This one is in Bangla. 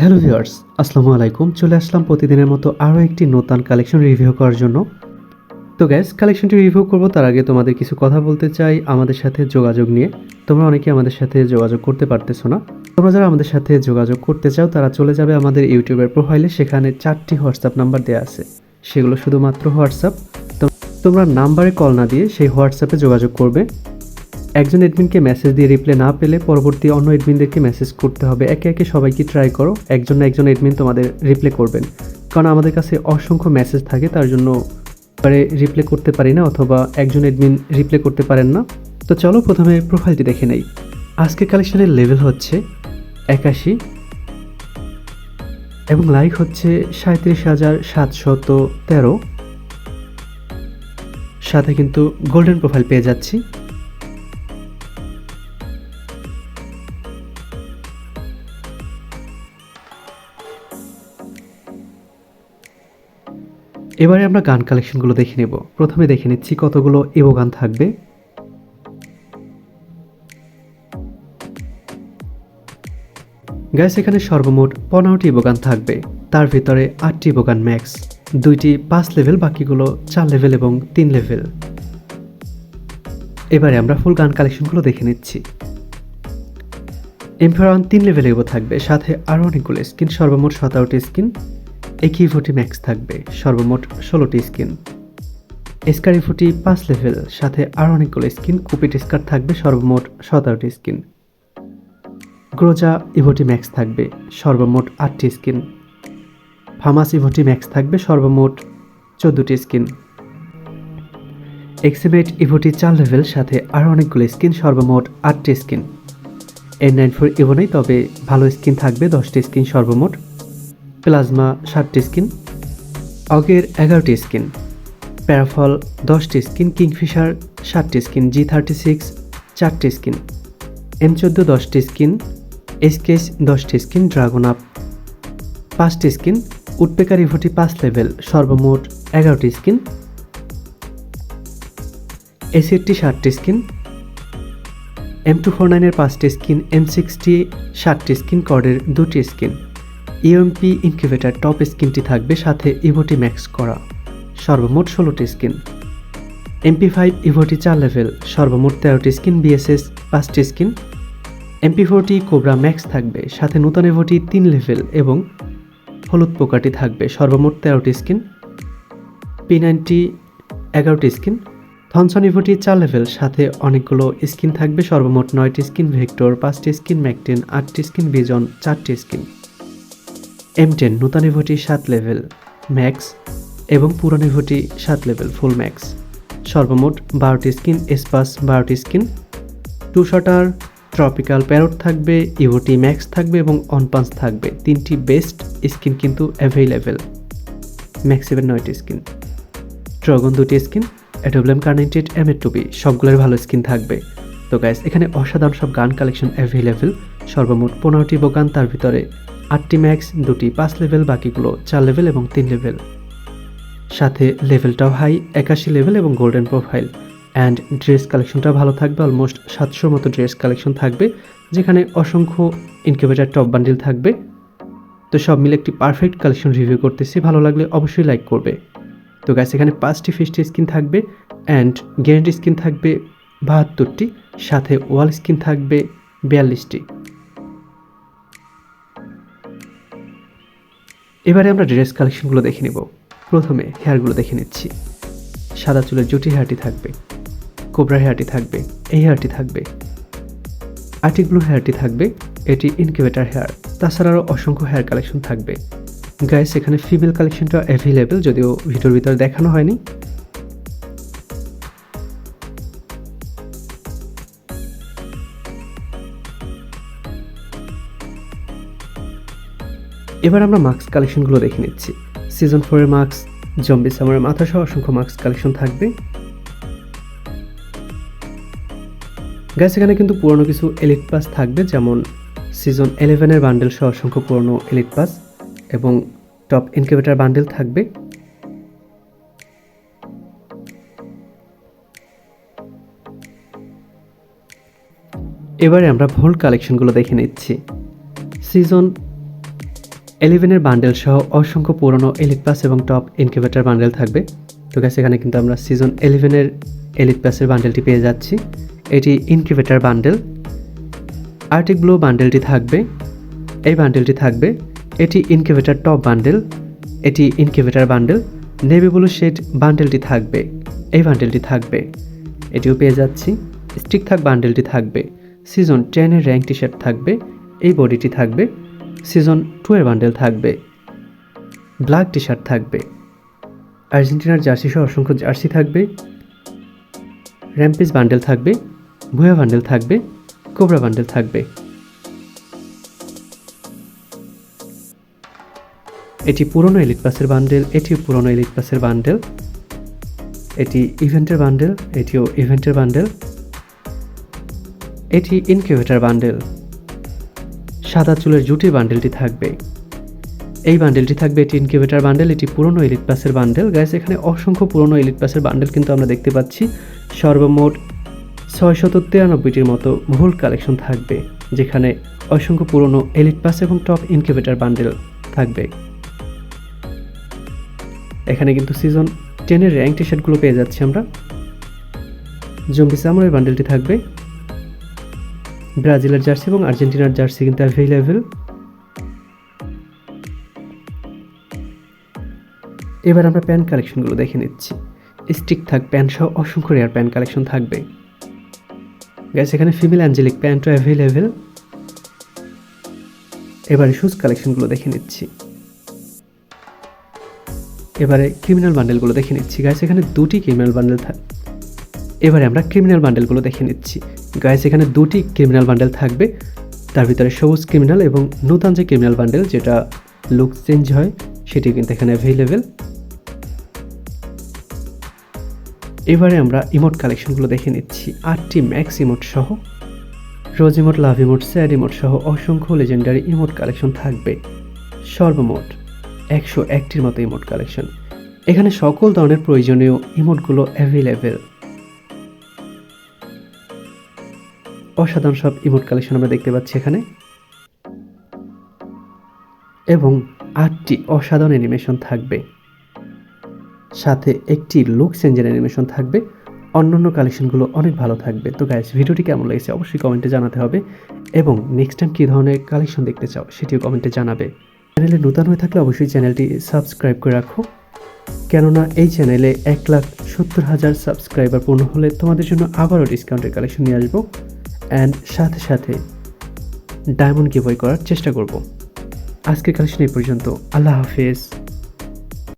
হ্যালো ভিউয়ার্স, আসসালামু আলাইকুম। চলে আসলাম প্রতিদিনের মতো আরও একটি নতুন কালেকশন রিভিউ করার জন্য। তো গ্যাস কালেকশনটি রিভিউ করব, তার আগে তোমাদের কিছু কথা বলতে চাই আমাদের সাথে যোগাযোগ নিয়ে। তোমরা অনেকে আমাদের সাথে যোগাযোগ করতে পারতেছো না। তোমরা যারা আমাদের সাথে যোগাযোগ করতে চাও, তারা চলে যাবে আমাদের ইউটিউবের প্রোফাইলে সেখানে চারটি হোয়াটসঅ্যাপ নাম্বার দেওয়া আছে। সেগুলো শুধুমাত্র হোয়াটসঅ্যাপ তোমরা নাম্বারে কল না দিয়ে সেই হোয়াটসঅ্যাপে যোগাযোগ করবে। একজন এডমিনকে মেসেজ দিয়ে রিপ্লাই না পেলে পরবর্তী অন্য এডমিনদেরকে মেসেজ করতে হবে। একে একে সবাইকে ট্রাই করো, একজন না একজন এডমিন তোমাদের রিপ্লাই করবেন। কারণ আমাদের কাছে অসংখ্য মেসেজ থাকে, তার জন্য পারে রিপ্লাই করতে পারি না অথবা একজন এডমিন রিপ্লাই করতে পারেন না। তো চলো প্রথমে প্রোফাইলটি দেখে নেই। আজকে কালেকশনের লেভেল হচ্ছে একাশি এবং লাইক হচ্ছে সাঁত্রিশ হাজার সাতশত তেরো। সাথে কিন্তু গোল্ডেন প্রোফাইল পেয়ে যাচ্ছি। এবারে আমরা গান কালেকশনগুলো দেখে নেব। প্রথমে দেখে নিচ্ছি কতগুলো ইভো গান থাকবে। গ্যাস এখানে সর্বমোট পনেরোটি ইভো গান থাকবে। তার ভিতরে আটটি ইভো গান ম্যাক্স, দুইটি পাঁচ লেভেল, বাকিগুলো চার লেভেল এবং তিন লেভেল। এবারে আমরা ফুল গান কালেকশনগুলো দেখে নিচ্ছি। এমফেরন তিন লেভেলে থাকবে, সাথে আরও অনেকগুলো স্কিন, সর্বমোট সতেরোটি স্কিন। একই ফুটি ম্যাক্স থাকবে, সর্বমোট ষোলোটি স্কিন। স্কার ইফুটি পাঁচ লেভেল সাথে আরও অনেকগুলো স্কিন কুপিট স্কার থাকবে, সর্বমোট সতেরোটি স্কিন। গ্রোজা ইভোটি ম্যাক্স থাকবে, সর্বমোট আটটি স্কিন। ফামাস ইভোটি ম্যাক্স থাকবে, সর্বমোট চোদ্দোটি স্কিন। এক্সিমেট ইভোটি চার লেভেল সাথে আরও অনেকগুলো স্কিন, সর্বমোট আটটি skin. N nine four evo নেই, তবে ভালো স্কিন থাকবে, দশটি স্কিন সর্বমোট। প্লাজমা ষাটটি স্কিন, অগের এগারোটি স্কিন, প্যারাফল দশটি স্কিন, কিংফিশার ষাটটি স্কিন, জি থার্টি সিক্স চারটি স্কিন, এম চোদ্দ দশটি স্কিন এসকেস দশটি স্কিন, ড্রাগন আপ পাঁচটি স্কিন উডপেকার ইভোটি পাঁচ লেভেল, সর্বমোট এগারোটি স্কিন, এসিডটি ষাটটি স্কিন, এম টু ফোর নাইনের পাঁচটি স্কিন, এম সিক্সটি ষাটটি স্কিন, কর্ডের দুটি স্কিন। ইউএমপি ইনকিউবেটার টপ স্কিনটি থাকবে সাথে ইভোটি ম্যাক্স করা। সর্বমোট ষোলোটি স্কিন এমপি ফাইভ ইভোটি চার লেভেল সর্বমোট তেরোটি স্কিন বিএসএস পাঁচটি skin MP forty cobra max থাকবে, সাথে নূতন ইভোটি তিন লেভেল এবং হলুদ পোকাটি থাকবে, সর্বমোট তেরোটি স্কিন পি নাইনটি এগারোটি স্কিন থনসন ইভোটি চার লেভেল সাথে অনেকগুলো স্কিন থাকবে, সর্বমোট নয়টি স্কিন ভেক্টর পাঁচটি স্কিন ম্যাকটেন আটটি স্কিন বিজন চারটি স্কিন এম টেন নূতন ইভোটি সাত লেভেল ম্যাক্স এবং পুরান ইভোটি সাত লেভেল ফুল ম্যাক্স সর্বমোট বারোটি স্কিন এসপাস বারোটি স্কিন টু শটার ট্রপিক্যাল প্যারট থাকবে ইভোটি ম্যাক্স থাকবে এবং অনপান্স থাকবে। তিনটি বেস্ট স্কিন কিন্তু অ্যাভেলেবেল ম্যাক্সিভের নয়টি স্কিন ড্রাগন দুটি স্কিন অ্যাডোবলেম কার্নেটেড এম এর টুবি সবগুলোর ভালো স্কিন থাকবে। তো গাইস এখানে অসাধারণ সব গান কালেকশন অ্যাভেলেবেল সর্বমোট পনেরোটি গান তার ভিতরে। আটটি ম্যাক্স দুটি পাঁচ লেভেল বাকিগুলো চার লেভেল এবং তিন লেভেল সাথে লেভেলটাও হাই একাশি লেভেল এবং গোল্ডেন প্রোফাইল অ্যান্ড ড্রেস কালেকশনটা ভালো থাকবে অলমোস্ট সাতশোর মতো ড্রেস কালেকশন থাকবে, যেখানে অসংখ্য ইনকিউবেটার টপ বান্ডিল থাকবে। তো সব মিলে একটি পারফেক্ট কালেকশন রিভিউ করতেছি, ভালো লাগলে অবশ্যই লাইক করবে। তো গ্যাস এখানে পাঁচটি ফিস্টি স্কিন থাকবে অ্যান্ড গ্যারেন্টি স্কিন থাকবে বাহাত্তরটি, সাথে ওয়াল স্কিন থাকবে বিয়াল্লিশটি। এবারে আমরা ড্রেস কালেকশনগুলো দেখে নেব। প্রথমে হেয়ারগুলো দেখে নিচ্ছি। সাদা চুলের জুটি হেয়ারটি থাকবে কোবরা হেয়ারটি থাকবে, এই হেয়ারটি থাকবে। আর্টিক ব্লু হেয়ারটি থাকবে, এটি ইনকিউবেটার হেয়ার তাছাড়া আরও অসংখ্য হেয়ার কালেকশন থাকবে। গাইস এখানে ফিমেল কালেকশনটা অ্যাভেলেবেল যদিও ভিডিওর ভিতরে দেখানো হয়নি। এবার আমরা মাস্ক কালেকশনগুলো দেখে নিচ্ছি। সিজন ফোরের মাস্ক জম্বি সামারের মাথা সহ অসংখ্য মাস্ক কালেকশন থাকবে। গ্যাস এখানে কিন্তু পুরনো কিছু এলিট পাস থাকবে, যেমন সিজন ইলেভেনের বান্ডেল সহ অসংখ্য পুরনো এলিট পাস এবং টপ ইনকিউবেটার বান্ডেল থাকবে। এবারে আমরা ভোল্ট কালেকশনগুলো দেখে নিচ্ছি। সিজন এলেভেনের বান্ডেল সহ অসংখ্য পুরনো এলিট পাস এবং টপ ইনকিউবেটার বান্ডেল থাকবে। তো গ্যাস এখানে কিন্তু আমরা সিজন এলেভেনের এলিট পাসের বান্ডেলটি পেয়ে যাচ্ছি। এটি ইনকিউবেটার বান্ডেল। আর্টিক ব্লু বান্ডেলটি থাকবে। এই বান্ডেলটি থাকবে। এটি ইনকিউবেটার টপ বান্ডেল। এটি incubator bundle. Navy blue shade বান্ডেলটি থাকবে। এই বান্ডেলটি থাকবে। এটিও পেয়ে যাচ্ছি। স্টিক থাক বান্ডেলটি থাকবে। সিজন টেনের র্যাঙ্ক টি শার্ট থাকবে। এই বডিটি থাকবে। সিজন টু এর বান্ডেল থাকবে। ব্ল্যাক টি শার্ট থাকবে। আর্জেন্টিনার জার্সি সহ অসংখ্য জার্সি থাকবে। র্যাম্পিস বান্ডেল থাকবে। ভুয়া বান্ডেল থাকবে। কোবরা বান্ডেল থাকবে। এটি পুরনো এলিট পাসের বান্ডেল, এটিও পুরনো এলিট পাসের বান্ডেল। এটি ইভেন্টের বান্ডেল, এটিও ইভেন্টের বান্ডেল। এটি ইনকিউবেটার বান্ডেল। সাদা চুলের জুটির বান্ডেলটি থাকবে। এই বান্ডেলটি থাকবে এটি ইনকিউবেটার বান্ডেল এটি পুরনো এলিট পাসের বান্ডেল গ্যাস এখানে অসংখ্য পুরনো এলিট পাসের বান্ডেল কিন্তু আমরা দেখতে পাচ্ছি। সর্বমোট ছয়শত তিরানব্বইটির মতো ভুল কালেকশন থাকবে, যেখানে অসংখ্য পুরনো এলিট পাস এবং টপ ইনকিউবেটার বান্ডেল থাকবে। এখানে কিন্তু সিজন টেনের র্যাঙ্ক টি শার্টগুলো পেয়ে যাচ্ছি আমরা। জম্বি সামুরের বান্ডেলটি থাকবে। ব্রাজিলের জার্সি এবং আর্জেন্টিনার জার্সি কিন্তু অ্যাভেলেবেল এবার আমরা প্যান কালেকশনগুলো দেখে নিচ্ছি। স্টিক থাক, প্যান্ট সহ অসংখ্য রেয়ার প্যান্ট কালেকশন থাকবে। গ্যাস এখানে ফিমেল অ্যাঞ্জেলিক প্যান্টও অ্যাভেলেবেল এবারে শুজ কালেকশনগুলো দেখে নিচ্ছি। এবারে ক্রিমিনাল বান্ডেলগুলো দেখে নিচ্ছি। গাইস এখানে দুটি ক্রিমিনাল বান্ডেল থাক এবারে আমরা ক্রিমিনাল বান্ডেলগুলো দেখে নিচ্ছি। গাইস এখানে দুটি ক্রিমিনাল বান্ডেল থাকবে। তার ভিতরে সবুজ ক্রিমিনাল এবং নতুন যে ক্রিমিনাল বান্ডেল যেটা লুক চেঞ্জ হয়, সেটি কিন্তু এখানে অ্যাভেলেবেল এবারে আমরা ইমোট কালেকশনগুলো দেখে নিচ্ছি। আটটি ম্যাক্স ইমোট সহ rose emote love emote sad emote সহ অসংখ্য লেজেন্ডারি ইমোট কালেকশন থাকবে। সর্বমোট একশো একটির মতো ইমোট কালেকশন এখানে সকল ধরনের প্রয়োজনীয় ইমোটগুলো অ্যাভেলেবেল অসাধারণ সব ইমোট কালেকশন আমরা দেখতে পাচ্ছি এখানে। এবং আটটি অসাধারণ অ্যানিমেশন থাকবে। সাথে একটি লুক চেঞ্জের অ্যানিমেশন থাকবে। অন্যান্য কালেকশনগুলো অনেক ভালো থাকবে। তো গাইস ভিডিওটি কেমন লেগেছে অবশ্যই কমেন্টে জানাতে হবে। এবং নেক্সট টাইম কী ধরনের কালেকশন দেখতে চাও সেটিও কমেন্টে জানাবে। চ্যানেলে নতুন হয়ে থাকলে অবশ্যই চ্যানেলটি সাবস্ক্রাইব করে রাখো। কেননা এই চ্যানেলে এক লাখ সত্তর হাজার সাবস্ক্রাইবার পূর্ণ হলে তোমাদের জন্য আবারও ডিসকাউন্টের কালেকশন নিয়ে আসব। অ্যান্ড সাথে সাথে ডায়মন্ড গিভওয়ে করার চেষ্টা করব। আজকের কালেকশন এই পর্যন্ত। আল্লাহ হাফেজ।